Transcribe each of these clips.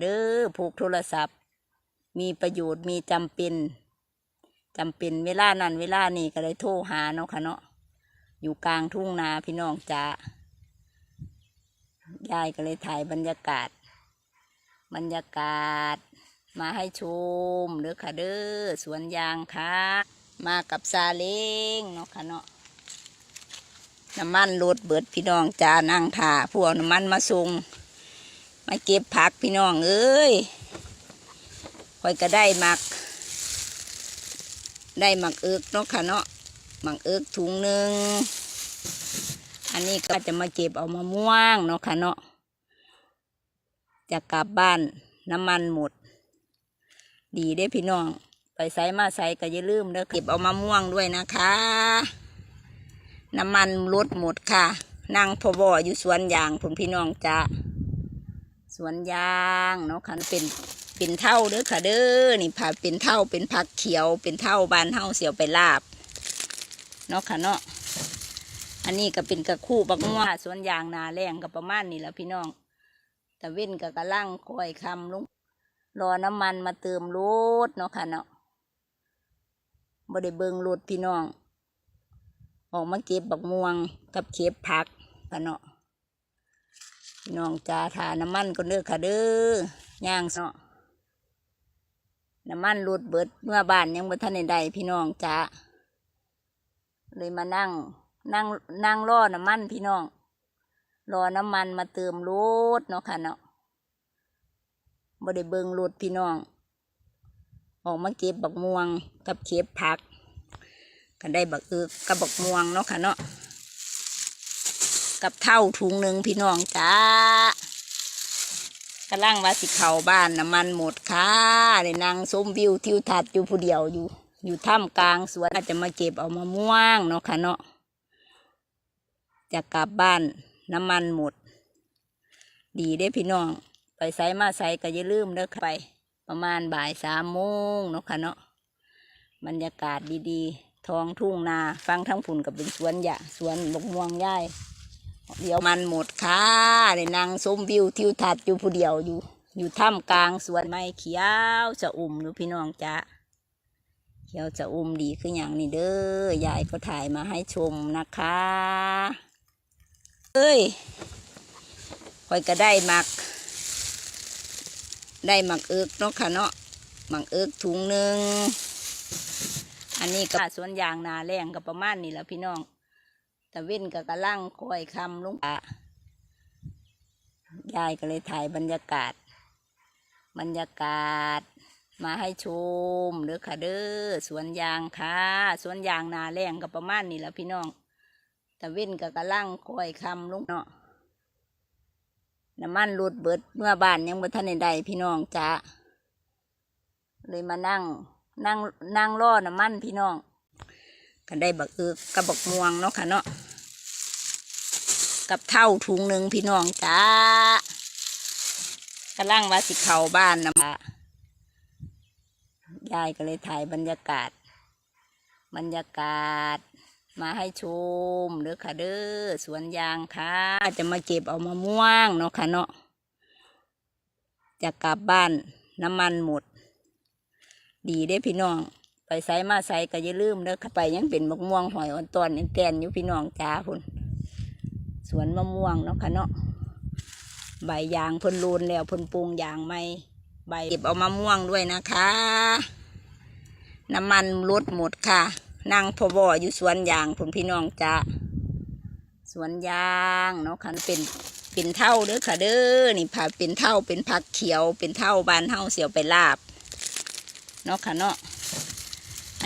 เด้อผูกโทรศัพท์ มีประโยชน์มีจำเป็นจำเป็นเวลานั้นเวลานี้ก็เลยโทรหาเนาะค่ะเนาะอยู่กลางทุ่งนาพี่น้องจ้ายายก็เลยถ่ายบรรยากาศ บรรยากาศ มาให้ชมเด้อค่ะเด้อสวนยางค่ะมากับซาเล้งเนาะค่ะเนาะน้ำมันรถเบิดพี่น้องจ้านั่งถ่าพวกน้ำมันมาส่ง มาเก็บผักพี่น้องเอ้ยคอยก็ได้หมัก ได้หมักเอิกเนาะค่ะเนาะหมักเอิกถุงหนึ่งอันนี้ก็จะมาเก็บเอามะม่วงเนาะค่ะเนาะจะกลับบ้านน้ำมันหมด ดีได้พี่น้อง ไปใส่มาใส่ก็อย่าลืมเด้อเก็บเอามะม่วงด้วยนะคะ น้ำมันลดหมดค่ะ นั่งพอบออยู่สวนยางผมพี่น้องจ้า สวนยางเนาะค่ะเป็นเป็นเท่าเด้อค่ะเด้อนี่ผักเป็นเท่าเป็นผักเขียว เป็นเท่าบานเท่าเสียวไปลาบเนาะค่ะเนาะอันนี้ก็เป็นกระคู่บักม่วงสวนยางนาแรงก็ประมาณนี้แหละพี่น้องแต่เว้นก็กระลังคอยคำลงรอน้ำมันมาเติมรถเนาะค่ะเนาะบ่ได้เบิงรถพี่น้อง ออกมาเก็บบักม่วงกับเก็บผักค่ะเนาะ น้องจ้าทาน้ำมันก็เด้อค่ะเด้อย่างเนาะน้ำมันรถเบิดเมื่อบ้านยังบ่ทันได้ได้พี่น้องจ้าเลยมานั่ง นั่งนั่งรอน้ำมันพี่น้อง รอน้ำมันมาเติมรถเนาะค่ะเนาะบ่ได้เบิงรถพี่น้อง ออกมาเก็บบักม่วงกับเก็บผักก็ได้บักเอึกกับบักม่วงเนาะค่ะเนาะ กับเท่าถุงหนึ่งพี่น้องจ้ากำลังว่าสิเข้าบ้านน้ำมันหมดค่ะเลยนั่งชมวิวทิวทัศน์อยู่ผู้เดียวอยู่ อยู่ท่ากลางสวนอาจจะมาเก็บเอามะม่วงเนาะค่ะเนาะจะกลับบ้านน้ำมันหมด ดีได้พี่น้อง ไปไซมาไซก็อย่าลืมเด้อไป ประมาณบ่ายสามโมงเนาะค่ะเนาะบรรยากาศดีๆ ท้องทุ่งนาฟังทั้งฝุ่นกับเป็นสวนหญ้าสวนบกม่วงย่าย เดี๋ยวมันหมดค่ะเลยนั่งชมวิวทิวทัศน์อยู่ผู้เดียวอยู่ อยู่ท่ามกลางสวนไม้เขียวจะอุ่มนูพี่น้องจ้าเขียวจะอุ่มดีคืออย่างนี้เด้อยายก็ถ่ายมาให้ชมนะคะเอ้ยคอยก็ได้หมัก ได้หมักเอิกเนาะค่ะเนาะหมักเอิกถุงหนึ่งอันนี้ก็สวนยางนาแรงก็ประมาณนี้แหละพี่น้อง ต่เว้นก็กระลังคอยคำลงอะยายก็เลยถ่ายบรรยากาศ บรรยากาศ มาให้ชมเด้อค่ะเด้อสวนยางค่ะ สวนยางนาแรงก็ประมาณนี้แหละพี่น้องต่เว้นก็กระลังคอยคำลงเนาะน้ำมันรถเบิดเมื่อบ้านยังบ่ทันได้ได้พี่น้องจ้าเลยมานั่งนั่งนั่งรอน้ำมันพี่น้อง ก็ได้บักเอือกกับบักม่วงเนาะค่ะเนาะกับเท่าถุงหนึ่งพี่น้องจ้ากำลังว่าสิเขาบ้านนะมายายก็เลยถ่ายบรรยากาศ บรรยากาศ มาให้ชมเด้อค่ะเด้อสวนยางค่ะ จะมาเก็บเอามะม่วงเนาะค่ะเนาะจะกลับบ้านน้ำมันหมด ดีได้พี่น้อง ไปใส่มาใส่ก็อย่าลืมเด้อค่ะไปยังเป็นมะม่วงหอยอ่อนตอนแกนอยู่พี่น้องจ้าพุ่นสวนมะม่วงเนาะค่ะเนาะใบยางพ่นรูนแล้วพ่นปรุงยางไม่ใบเก็บเอามะม่วงด้วยนะคะ น้ำมันลดหมดค่ะนั่งพอบออยู่สวนยางผมพี่น้องจ้าสวนยางเนาะค่ะเป็นเป็นเท่าเด้อค่ะเด้อนี่ผักเป็นเท่าเป็นผักเขียวเป็นเท่าบานเท่าเสียวไปลาบเนาะค่ะเนาะ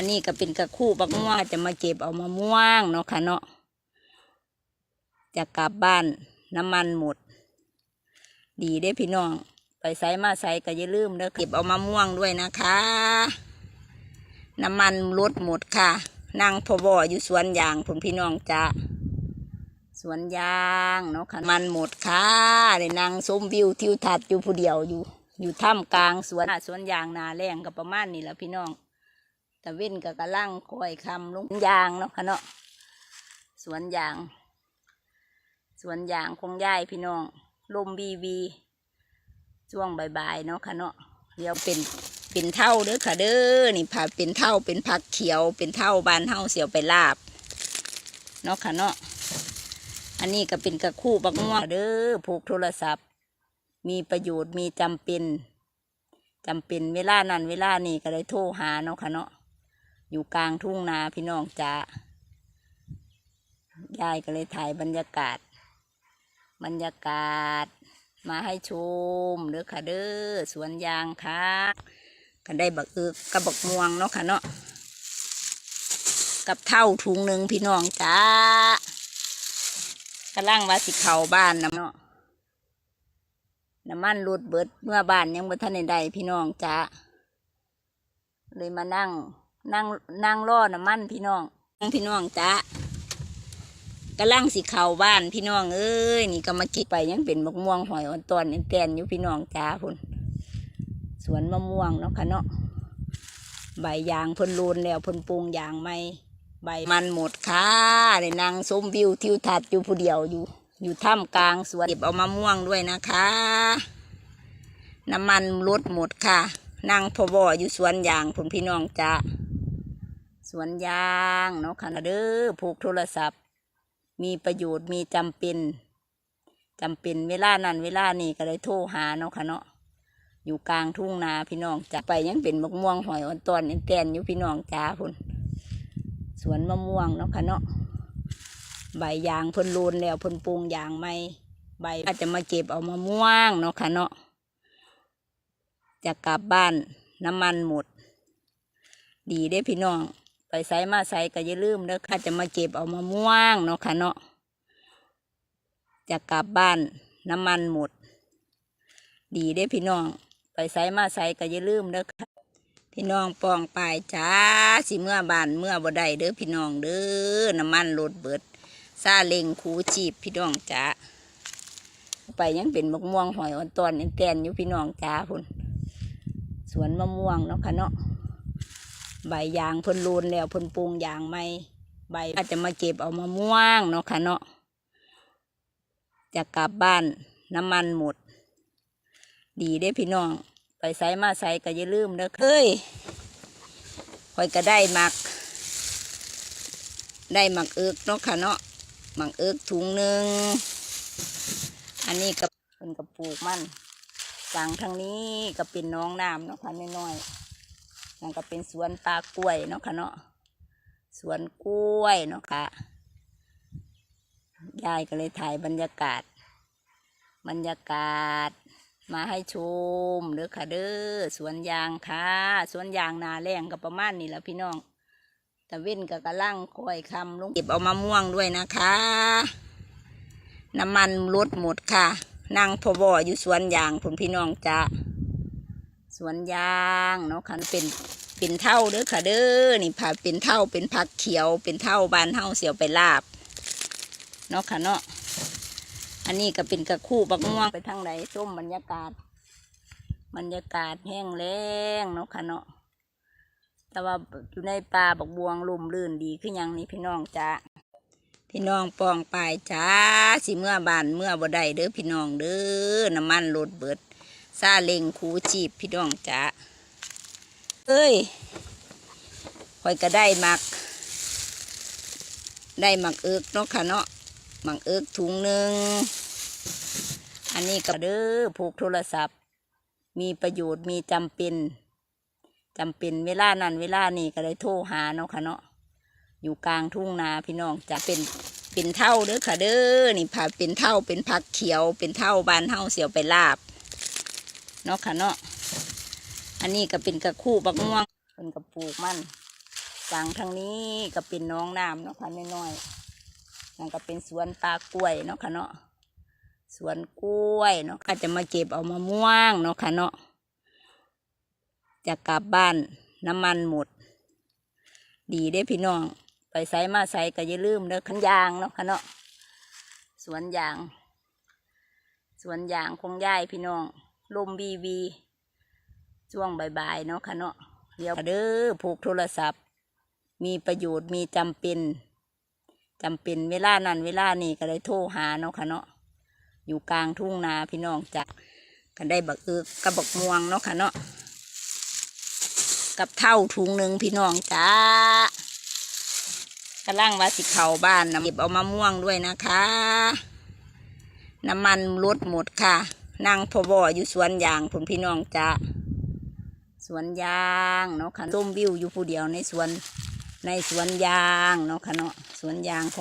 นนี้ก็เป็นกระคู่บักม่วงจะมาเก็บเอามะม่วงเนาะค่ะเนาะจะกลับบ้านน้ำมันหมด ดีได้พี่น้อง ไปใส่มาใส่ก็อย่าลืมเด้อเก็บเอามะม่วงด้วยนะคะ น้ำมันลดหมดค่ะ นั่งพอบออยู่สวนยางผมพี่น้องจ้าสวนยางเนาะค่ะมันหมดค่ะเลยนั่งชมวิวทิวทัศน์อยู่ผู้เดียวอยู่ อยู่ท่ามกลางสวนสวนยางนาแรงก็ประมาณนี้แหละพี่น้อง แต่เว้นก็กระลังคอยคำลงยางเนาะค่ะเนาะสวนยาง สวนยางคงย่ายพี่น้อง ลมบีบีช่วงบ่ายๆเนาะค่ะเนาะเดี๋ยวเป็นเป็นเท่าเด้อค่ะเด้อนี่ผักเป็นเท่าเป็นผักเขียว เป็นเท่าบานเท่าเสียวไปลาบเนาะค่ะเนาะอันนี้ก็เป็นกระคู่บักม่วงเด้อผูกโทรศัพท์ มีประโยชน์มีจำเป็นจำเป็นเวลานั้นเวลานี้ก็เลยโทรหาเนาะค่ะเนาะ อยู่กลางทุ่งนาพี่น้องจ้ายายก็เลยถ่ายบรรยากาศ บรรยากาศ มาให้ชมเด้อค่ะเด้อสวนยางค่ะก็ได้บักเอึกกับบักม่วงเนาะค่ะเนาะกับเท่าถุงหนึ่งพี่น้องจ้ากำลังว่าสิเข่าบ้านนะเนาะน้ำมันรูดเบิดเมื่อบ้านยังบ่ทันใดพี่น้องจ้าเลยมานั่ง นั่งนั่งรอน้ำมันพี่น้องพี่น้องจ้ากำลังสิเข่าบ้านพี่น้องเอ้ยนี่ก็มากินไปยังเป็นมะม่วงหอยอ่อนตอนแตนอยู่พี่น้องจ้าพุ่นสวนมะม่วงเนาะค่ะเนาะใบยางพ่นรูนแล้วพ่นปรุงยางไม่ใบมันหมดค่ะเลยนั่งชมวิวทิวทัศน์อยู่ผู้เดียวอยู่ อยู่ท่ามกลางสวนเก็บเอามะม่วงด้วยนะคะ น้ำมันลดหมดค่ะนั่งพอบออยู่สวนยางพุ่นพี่น้องจ้า สวนยางเนาะค่ะเด้อผูกโทรศัพท์ มีประโยชน์มีจำเป็นจำเป็นเวลานั้นเวลานี้ก็เลยโทรหาเนาะค่ะเนาะอยู่กลางทุ่งนาพี่น้องจะไปยังเป็นมะม่วงหอยอ่อนตอนแตนอยู่พี่น้องจ้าพุ่นสวนมะม่วงเนาะค่ะเนาะใบยางพ่นรูนแล้วพ่นปรุงยางไม่ใบอาจจะมาเก็บเอามะม่วงเนาะค่ะเนาะจะกลับบ้านน้ำมันหมด ดีได้พี่น้อง ไปไซมาไซก็อย่าลืมเด้อค่ะจะมาเก็บเอามะม่วงเนาะค่ะเนาะจะกลับบ้านน้ำมันหมด ดีได้พี่น้อง ไปไซมาไซก็อย่าลืมเด้อค่ะพี่น้องปองปายจ้าสิเมื่อบานเมื่อบ่ได้เด้อพี่น้องเด้อน้ำมันรถเบิดซาเล็งคูจีบพี่น้องจ้าไปยังเป็นมะม่วงหอยอ่อนตอนแตนอยู่พี่น้องจ้าพุ่นสวนมะม่วงเนาะค่ะเนาะ ใบยางเพ่นรูนแล้วเพ่นปรุงยางไม่ใบอาจจะมาเก็บเอามะม่วงเนาะค่ะเนาะจะกลับบ้านน้ำมันหมด ดีได้พี่น้อง ไปไซมาไซก็อย่าลืมเด้อเอ้ยคอยก็ได้หมัก ได้หมักเอิกเนาะค่ะเนาะหมักเอิกถุงหนึ่งอันนี้ก็เป็นกระปูกมันจังทางนี้ก็เป็นน้องน้ำเนาะค่ะน้อยๆ นั่นก็เป็นสวนปลากล้วยเนาะค่ะเนาะสวนกล้วยเนาะค่ะยายก็เลยถ่ายบรรยากาศ บรรยากาศ มาให้ชมเด้อค่ะเด้อสวนยางค่ะสวนยางนาแรงก็ประมาณนี้แหละพี่น้องต่เว้นก็กระลังคอยคำลงเก็บเอามะม่วงด้วยนะคะ น้ำมันลดหมดค่ะนั่งพอบออยู่สวนยางคุณพี่น้องจ้าสวนยางเนาะค่ะเป็น เป็นเท่าเด้อค่ะเด้อนี่ผักเป็นเท่าเป็นผักเขียว เป็นเท่าบานเท่าเสียวไปลาบเนาะค่ะเนาะอันนี้ก็เป็นกระคู่บักม่วงไปทางไหนส้มบรรยากาศ บรรยากาศแห้งแล้งเนาะค่ะเนาะแต่ว่าอยู่ในป่าบักบวงลุ่มลื่นดีขึ้นยังนี่พี่น้องจ้าพี่น้องปองปายจ้าสิเมื่อบานเมื่อบ่ได้เด้อพี่น้องเด้อน้ำมันลดเบิดซาเล็งคูจีบพี่น้องจ้า เอ้ยคอยก็ได้หมัก ได้หมักเอิกเนาะค่ะเนาะหมักเอิกถุงหนึ่ง อันนี้ก็เด้อผูกโทรศัพท์ มีประโยชน์มีจำเป็นจำเป็นเวลานั้นเวลานี้ก็เลยโทรหาเนาะค่ะเนาะอยู่กลางทุ่งนาพี่น้องจะเป็นเป็นเท่าเด้อค่ะเด้อนี่ผักเป็นเท่าเป็นผักเขียวเป็นเท่าบานเท่าเสียวไปลาบเนาะค่ะเนาะ อันนี้ก็เป็นกระคู่บักม่วงเป็นกระปลูกมันจังทางนี้ก็เป็นน้องน้ำเนาะค่ะน้อยๆนั่นก็เป็นสวนปลากล้วยเนาะค่ะเนาะสวนกล้วยเนาะก็จะมาเก็บเอามะม่วงเนาะค่ะเนาะจะกลับบ้านน้ำมันหมด ดีได้พี่น้อง ไปไซมาไซก็อย่าลืมเด้อขันยางเนาะค่ะเนาะสวนยาง สวนยางคงย่ายพี่น้องลมบีบี ช่วงบ่ายๆเนาะค่ะเนาะเดี๋ยวเด้อผูกโทรศัพท์ มีประโยชน์มีจำเป็นจำเป็นเวลานั้นเวลานี้ก็เลยโทรหาเนาะค่ะเนาะอยู่กลางทุ่งนาพี่น้องจ้ะก็ได้บักเอือกกับบักม่วงเนาะค่ะเนาะกับเท่าถุงหนึ่งพี่น้องจ้ากำลังว่าสิเข่าบ้านนะเก็บเอามะม่วงด้วยนะคะ น้ำมันลดหมดค่ะ นั่งพอบออยู่สวนยางผลพี่น้องจ้า วนยางเนาะค่ะส้มวิวอยู่ผู้เดียวในสวนในสวนยางเนาะค่ะเนาะสวนยางของ